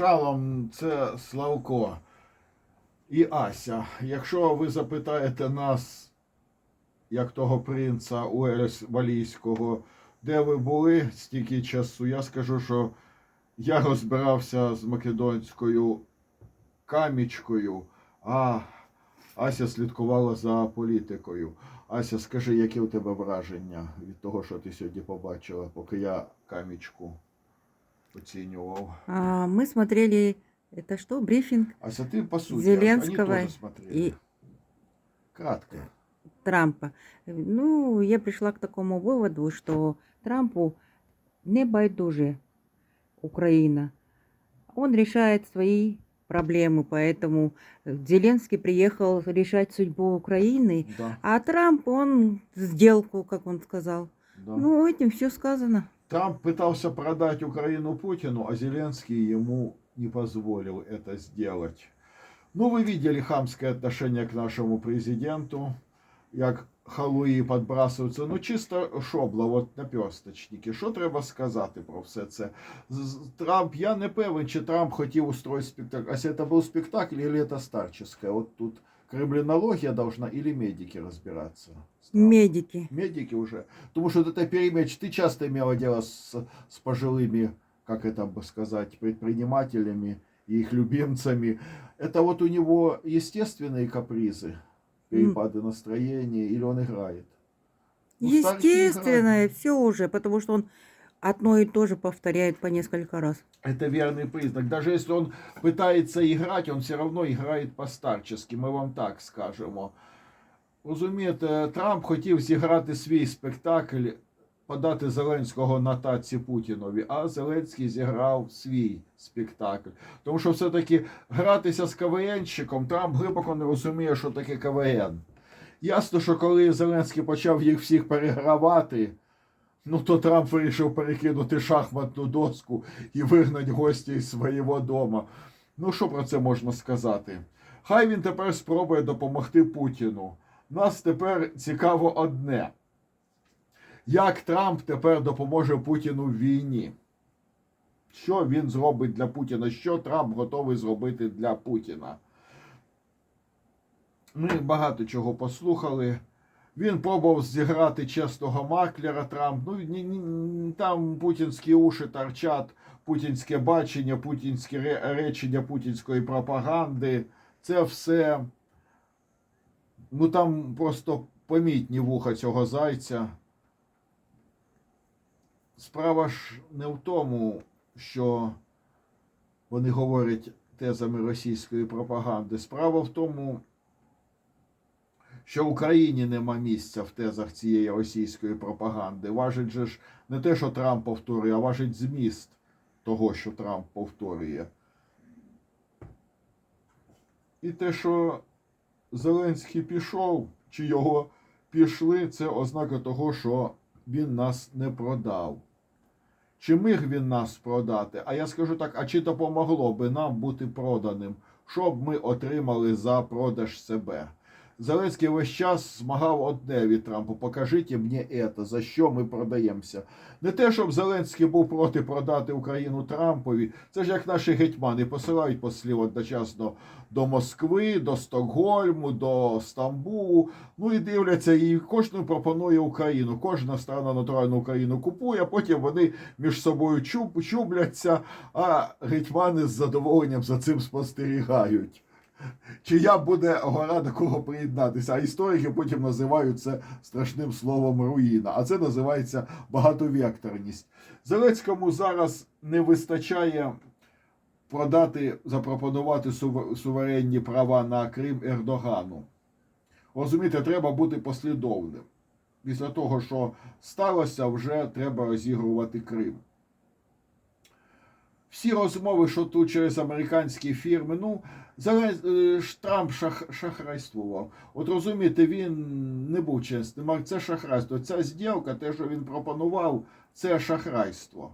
Шалом, це Славко і Ася. Якщо ви запитаєте нас, як того принца Уельс Валійського, де ви були стільки часу, я скажу, що я розбирався з македонською камічкою, а Ася слідкувала за політикою. Ася, скажи, які у тебе враження від того, що ти сьогодні побачила, поки я камічку оцінював. А, мы смотрели, это что, брифинг Ася, ты по сути, Зеленского они тоже смотрели. и Кратко. Трампа. Ну, я пришла к такому выводу, что Трампу не байдуже Украина. Он решает свои проблемы, поэтому Зеленский приехал решать судьбу Украины, Да, а Трамп, он сделку, как он сказал. да. Ну, этим все сказано. Трамп пытался продать Украину Путину, а Зеленский ему не позволил это сделать. Ну, вы видели хамское отношение к нашему президенту, як халуї подбрасуються. Ну, чисто шобла, от наперсточники. Що треба сказати про все з- Трамп, я не певен, чи Трамп хотів устроить спектакль. А если это был спектакль или это старческое? Вот тут кремлинология должна или медики разбираться. Медики. медики уже. Потому что вот это перемеч, ты часто имела дело с, с пожилыми, как это бы сказать, предпринимателями и их любимцами. Это вот у него естественные капризы, перепады настроения, или он играет? Ну, Естественное все уже, потому что он одно и то же повторяет по несколько раз. Это верный признак. Даже если он пытается играть, он все равно играет по-старчески, ми вам так скажемо. Розумієте, Трамп хотів зіграти свій спектакль, подати Зеленського на таці Путінові, а Зеленський зіграв свій спектакль. Тому що все-таки гратися з КВНщиком, Трамп глибоко не розуміє, що таке КВН. Ясно, що коли Зеленський почав їх всіх перегравати, ну то Трамп вирішив перекинути шахматну доску і вигнати гостя із свого дома. Ну, що про це можна сказати? Хай він тепер спробує допомогти Путіну. Нас тепер цікаво одне. Як Трамп тепер допоможе Путіну в війні? Що він зробить для Путіна? Що Трамп готовий зробити для Путіна? Ми багато чого послухали. Він пробував зіграти чесного маклера Трамп. Ну, ні, ні, там путінські уші торчать, путінське бачення, путінські речення путінської пропаганди. Це все. Ну там просто помітні вуха цього зайця. Справа ж не в тому, що вони говорять тезами російської пропаганди. Справа в тому, що в Україні нема місця в тезах цієї російської пропаганди. Важить же ж не те, що Трамп повторює, а важить зміст того, що Трамп повторює. І те, що Зеленський пішов, чи його пішли, це ознака того, що він нас не продав. Чи міг він нас продати? А я скажу так: а чи допомогло би нам бути проданим? Що б ми отримали за продаж себе? Зеленський весь час змагав одне від Трампа. Покажіть мені це, за що ми продаємося. Не те, щоб Зеленський був проти продати Україну Трампові. Це ж як наші гетьмани посилають послів одночасно до Москви, до Стокгольму, до Стамбулу. Ну і дивляться, і кожен пропонує Україну. Кожна сторона натуральну Україну купує, а потім вони між собою чуб, чубляться, а гетьмани з задоволенням за цим спостерігають. Чия буде гора до кого приєднатися, а історики потім називають це страшним словом руїна, а це називається багатовекторність. Зеленському зараз не вистачає продати, запропонувати суверенні права на Крим Ердогану. Розумієте, треба бути послідовним. Після того, що сталося, вже треба розігрувати Крим. Всі розмови, що тут через американські фірми, ну, е, Трамп шах, шахрайствував. От розумієте, він не був чесним, це шахрайство. Ця зділка, те, що він пропонував, це шахрайство.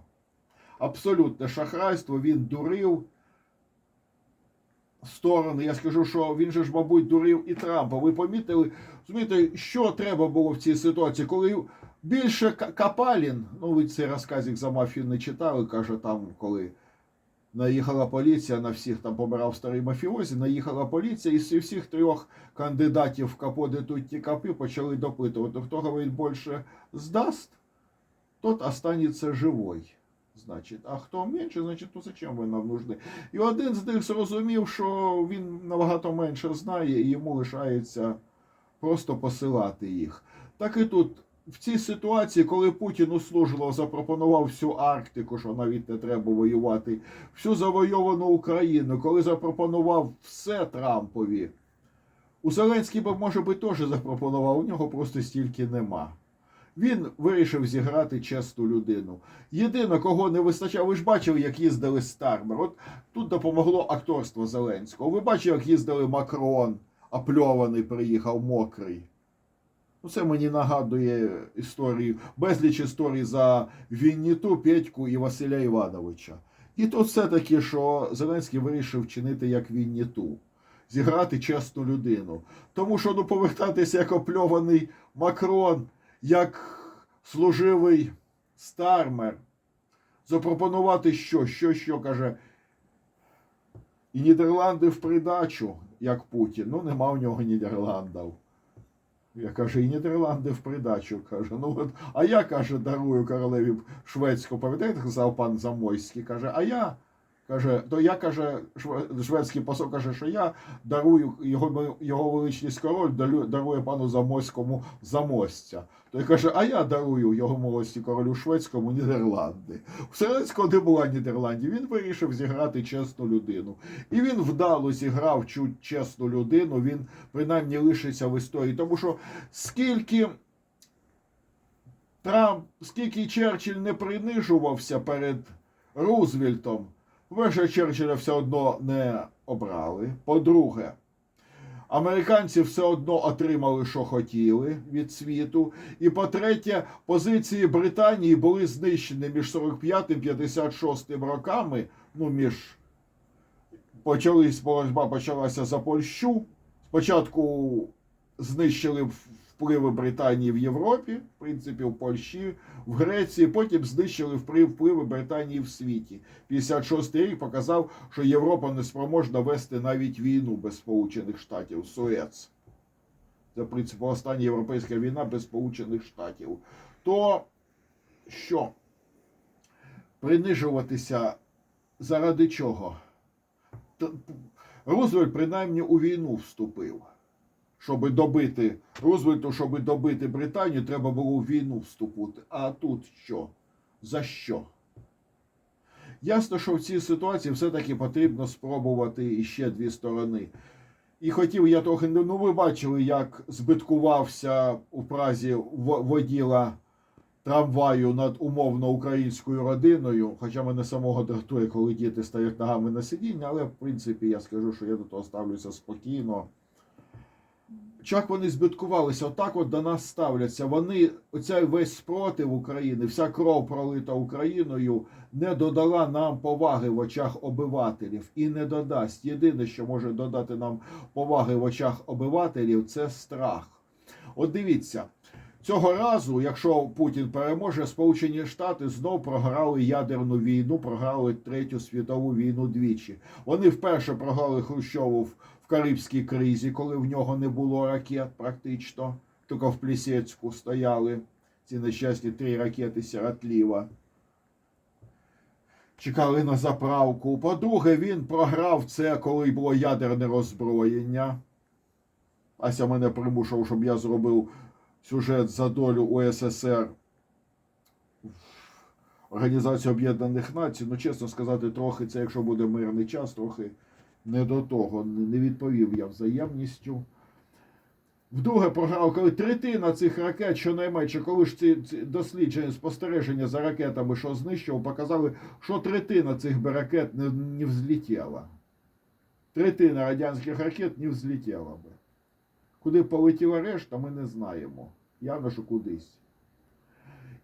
Абсолютне шахрайство, він дурив сторони. Я скажу, що він же ж, мабуть, дурив і Трампа. Ви помітили, розумієте, що треба було в цій ситуації, коли більше Капалін, ну ви цей розказик за мафію не читали, каже там, коли наїхала поліція на всіх, там помирав старий мафіозі, наїхала поліція, і з всіх трьох кандидатів в каподи тутті капи почали допитувати. Хто говорить більше здасть, тот останеться живой. Значить, а хто менше, значить, ну зачем ви нам нужны? І один з них зрозумів, що він набагато менше знає, і йому лишається просто посилати їх. Так і тут, в цій ситуації, коли Путін услужливо запропонував всю Арктику, що навіть не треба воювати, всю завойовану Україну, коли запропонував все Трампові, у Зеленський би, може би, теж запропонував, у нього просто стільки нема. Він вирішив зіграти чесну людину. Єдине, кого не вистачало, ви ж бачили, як їздили Стармер. От тут допомогло акторство Зеленського. Ви бачили, як їздили Макрон, опльований приїхав мокрий. Ну, це мені нагадує історію, безліч історій за Вінніту, Петьку і Василя Івановича. І тут все-таки, що Зеленський вирішив вчинити як Вінніту, зіграти чесну людину. Тому що ну, повертатися як опльований Макрон, як служивий Стармер, запропонувати що, що, що каже. І Нідерланди в придачу, як Путін. Ну, нема в нього Нідерландів. Я каже, і Нідерланди в придачу. каже. Ну от, а я каже, дарую королеві шведську, пам'ятаєте, казав пан Замойський, каже, а я. Каже, то я каже, шведський посол каже, що я дарую його, його величність король дарує пану Замойському замостя. Той каже, а я дарую його молодості королю шведському Нідерланди. У Зеленського не була Нідерландів. Він вирішив зіграти чесну людину. І він вдало зіграв цю чесну людину. Він принаймні лишиться в історії. Тому що скільки Трамп, скільки Черчилль не принижувався перед Рузвельтом, Перше, Черчилля все одно не обрали. По-друге, американці все одно отримали, що хотіли від світу. І по-третє, позиції Британії були знищені між 45 і 56 роками. Ну, між почались боротьба почалася за Польщу. Спочатку знищили впливи Британії в Європі, в принципі, в Польщі, в Греції, потім знищили впливи Британії в світі. 56 рік показав, що Європа не спроможна вести навіть війну без Сполучених Штатів. Суец. Це, в принципі, остання європейська війна без Сполучених Штатів. То що? Принижуватися заради чого? Рузвельт принаймні у війну вступив. Щоб добити Рузвельту, щоб добити Британію, треба було в війну вступити. А тут що? За що? Ясно, що в цій ситуації все-таки потрібно спробувати іще дві сторони. І хотів я трохи, ну ви бачили, як збиткувався у Празі воділа трамваю над умовно українською родиною. Хоча мене самого дратує, коли діти стоять ногами на сидіння, але в принципі я скажу, що я до того ставлюся спокійно. Як вони збиткувалися, отак от до нас ставляться. Вони, оця весь спротив України, вся кров пролита Україною, не додала нам поваги в очах обивателів і не додасть. Єдине, що може додати нам поваги в очах обивателів, це страх. От дивіться, цього разу, якщо Путін переможе, Сполучені Штати знов програли ядерну війну, програли Третю світову війну двічі. Вони вперше програли Хрущову в в Карибській кризі, коли в нього не було ракет практично, тільки в Плісецьку стояли ці нещасні три ракети Сіратліва. Чекали на заправку. По-друге, він програв це, коли було ядерне роззброєння. Ася мене примушував, щоб я зробив сюжет за долю УССР в Організації Об'єднаних Націй. Ну, чесно сказати, трохи це, якщо буде мирний час, трохи не до того. Не відповів я взаємністю. Вдруге програв, коли третина цих ракет, щонайменше, коли ж ці, ці дослідження, спостереження за ракетами, що знищив, показали, що третина цих би ракет не, не взлетіла. Третина радянських ракет не взлетіла би. Куди полетіла решта, ми не знаємо. Явно, що кудись.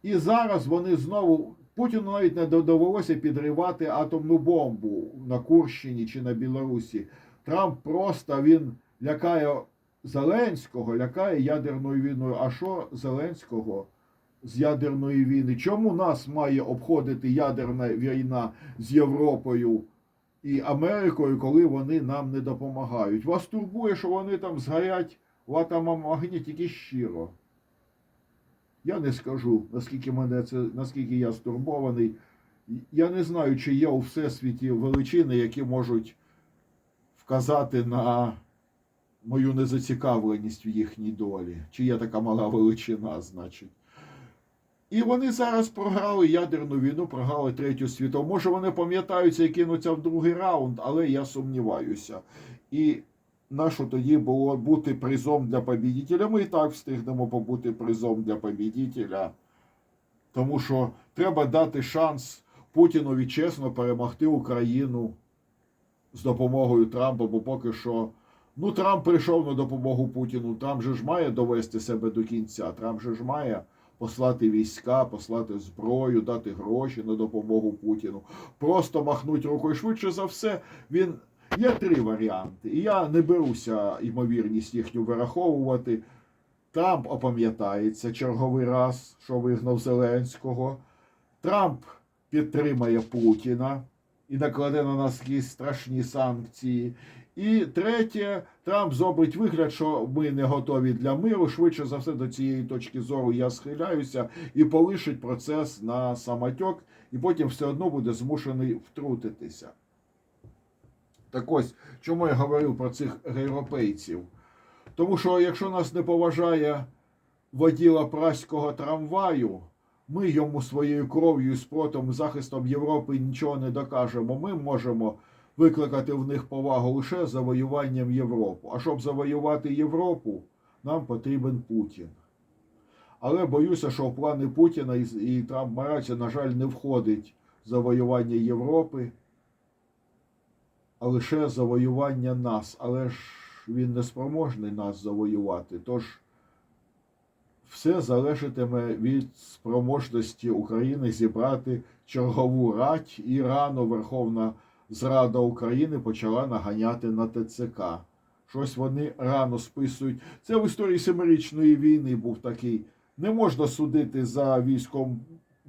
І зараз вони знову. Путіну навіть не довелося підривати атомну бомбу на Курщині чи на Білорусі. Трамп просто він лякає Зеленського, лякає ядерною війною. А що Зеленського з ядерної війни? Чому нас має обходити ядерна війна з Європою і Америкою, коли вони нам не допомагають. Вас турбує, що вони там згорять в атомному щиро. Я не скажу, наскільки мене це, наскільки я стурбований. Я не знаю, чи є у всесвіті величини, які можуть вказати на мою незацікавленість в їхній долі. Чи є така мала величина, значить. І вони зараз програли ядерну війну, програли третю світову. Може, вони пам'ятаються і кинуться в другий раунд, але я сумніваюся. І нащо тоді було бути призом для побідітеля? Ми і так встигнемо побути призом для побідітеля. Тому що треба дати шанс Путінові чесно перемогти Україну з допомогою Трампа, бо поки що. Ну, Трамп прийшов на допомогу Путіну. Трамп же ж має довести себе до кінця. Трамп же ж має послати війська, послати зброю, дати гроші на допомогу Путіну. Просто махнуть рукою. Швидше за все, він є три варіанти. І я не беруся ймовірність їхню вираховувати. Трамп опам'ятається черговий раз, що вигнав Зеленського. Трамп підтримає Путіна і накладе на нас якісь страшні санкції. І третє, Трамп зробить вигляд, що ми не готові для миру. Швидше за все, до цієї точки зору я схиляюся і полишить процес на самотьок, і потім все одно буде змушений втрутитися. Так ось, чому я говорив про цих європейців? Тому що якщо нас не поважає воділа праського трамваю, ми йому своєю кров'ю, спротом, захистом Європи нічого не докажемо. Ми можемо викликати в них повагу лише завоюванням Європи. А щоб завоювати Європу, нам потрібен Путін. Але боюся, що в плани Путіна і Трамп Марація, на жаль, не входить завоювання Європи, а лише завоювання нас. Але ж він не спроможний нас завоювати. Тож все залежатиме від спроможності України зібрати чергову рать, і рано Верховна Зрада України почала наганяти на ТЦК. Щось вони рано списують. Це в історії Семирічної війни був такий. Не можна судити за військом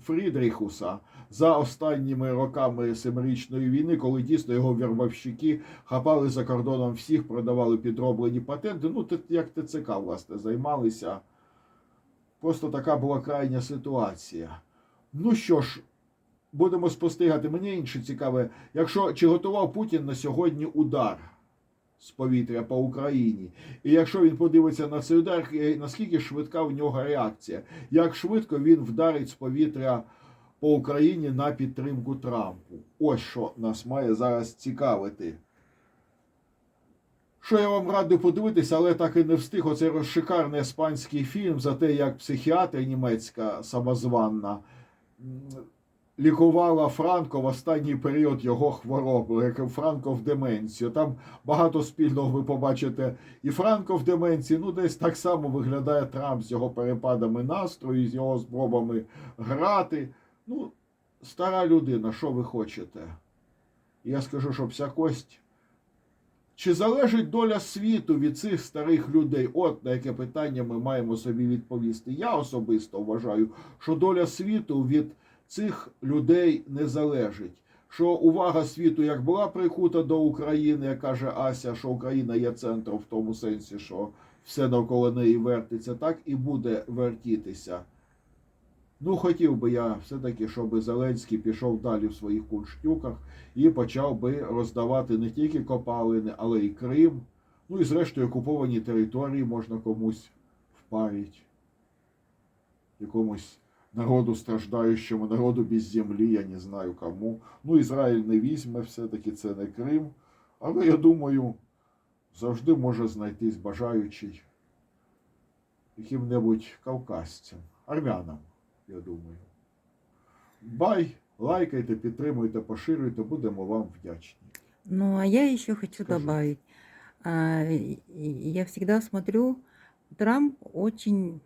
Фрідріхуса за останніми роками Семирічної війни, коли дійсно його вірвавщики хапали за кордоном всіх, продавали підроблені патенти. Ну, як ТЦК, власне, займалися. Просто така була крайня ситуація. Ну що ж, будемо спостерігати. Мені інше цікаве, якщо чи готував Путін на сьогодні удар з повітря по Україні, і якщо він подивиться на цей удар, е, наскільки швидка в нього реакція, як швидко він вдарить з повітря по Україні на підтримку Трампу? Ось що нас має зараз цікавити. Що я вам радий подивитися, але так і не встиг. Оцей розшикарний іспанський фільм за те, як психіатр німецька самозванна лікувала Франко в останній період його хвороби, як Франко в деменцію. Там багато спільного ви побачите. І Франко в деменції, ну десь так само виглядає Трамп з його перепадами настрою, з його спробами грати. Ну, стара людина, що ви хочете? Я скажу, що вся кость. Чи залежить доля світу від цих старих людей? От на яке питання ми маємо собі відповісти. Я особисто вважаю, що доля світу від цих людей не залежить. Що увага світу як була прикута до України, як каже Ася, що Україна є центром в тому сенсі, що все навколо неї вертиться, так і буде вертітися. Ну, хотів би я все-таки, щоб Зеленський пішов далі в своїх кунштюках і почав би роздавати не тільки копалини, але й Крим. Ну і зрештою окуповані території можна комусь впарити. Якомусь народу страждаючому, народу без землі, я не знаю кому. Ну, Ізраїль не візьме, все-таки це не Крим. Але я думаю, завжди може знайтись бажаючий яким-небудь кавказцям, армянам, я думаю. Бай, лайкайте, підтримуйте, поширюйте, будемо вам вдячні. Ну, а я еще хочу Скажи. добавить. Я всегда смотрю, Трамп очень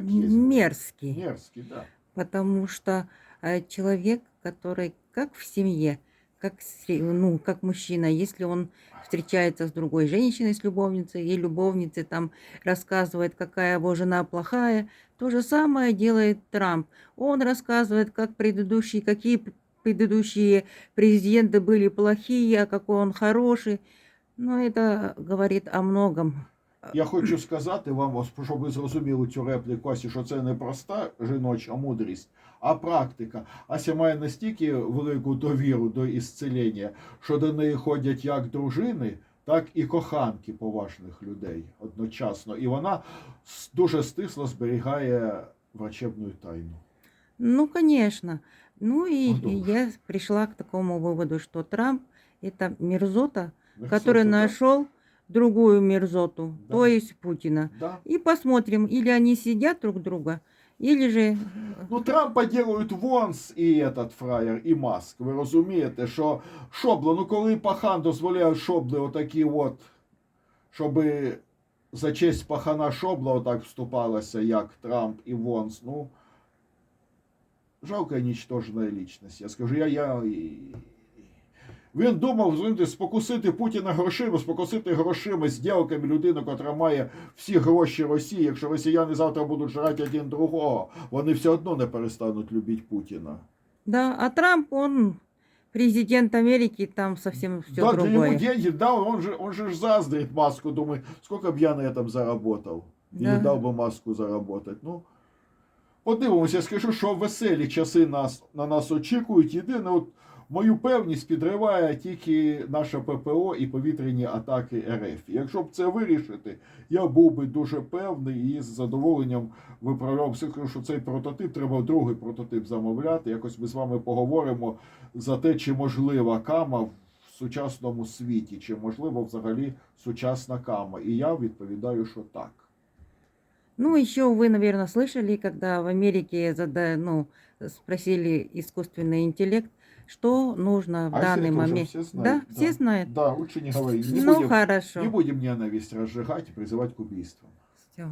Мерзкий. Мерзкий, да. потому что э, человек, который как в семье, как, ну, как мужчина, если он встречается с другой женщиной, с любовницей, и любовнице там рассказывает, какая его жена плохая, то же самое делает Трамп. Он рассказывает, как предыдущие, какие предыдущие президенты были плохие, а какой он хороший. Но это говорит о многом. Я хочу сказати вам, ось, щоб ви зрозуміли цю репліку, Асі, що це не проста жіноча мудрість, а практика. Ася має настільки велику довіру до ісцелення, що до неї ходять як дружини, так і коханки поважних людей одночасно. І вона с- дуже стисло зберігає врачебну тайну. Ну, конечно. Ну и, Ну, и я пришла к такому выводу, что Трамп это мерзота, Мерзота, который да? нашел другую мерзоту, Да. то есть Путина. Да. И посмотрим, или они сидят друг друга, или же... Ну, Трампа делають Вонс і этот фраєр, і Маск. Ви розумієте, що шобла, ну коли пахан дозволяє шобли отакі от, щоб за честь пахана шобла отак вступалася, як Трамп і Вонс, ну, жалка нічтожна лічність. Я скажу, я, я... Він думав розумієте, спокусити Путіна грошима, спокусити грошима з ділками людину, котра має всі гроші Росії. Якщо росіяни завтра будуть жрати один другого, вони все одно не перестануть любити Путіна. Да, а Трамп, он президент Америки, там совсем все да, другое. него деньги, да, он же, он же ж заздрит Маску, думает, сколько б я на этом заработал. І Да. не дав би маску заработати. Ну, подивимося, я скажу, що веселі часи нас, на нас очікують. Єдине, от мою певність підриває тільки наша ППО і повітряні атаки РФ. Якщо б це вирішити, я був би дуже певний і з задоволенням виправляв все, кажу, що цей прототип, треба другий прототип замовляти. Якось ми з вами поговоримо за те, чи можлива кама в сучасному світі, чи можливо взагалі сучасна кама. І я відповідаю, що так. Ну, еще вы, наверное, слышали, когда в Америке зада... ну, спросили искусственный интеллект, что нужно в А если данный это уже момент. все знают, да, все знают. Да, лучше не говорить. Не, ну, будем, хорошо. не будем ненависть разжигать и призывать к убийствам. Всё.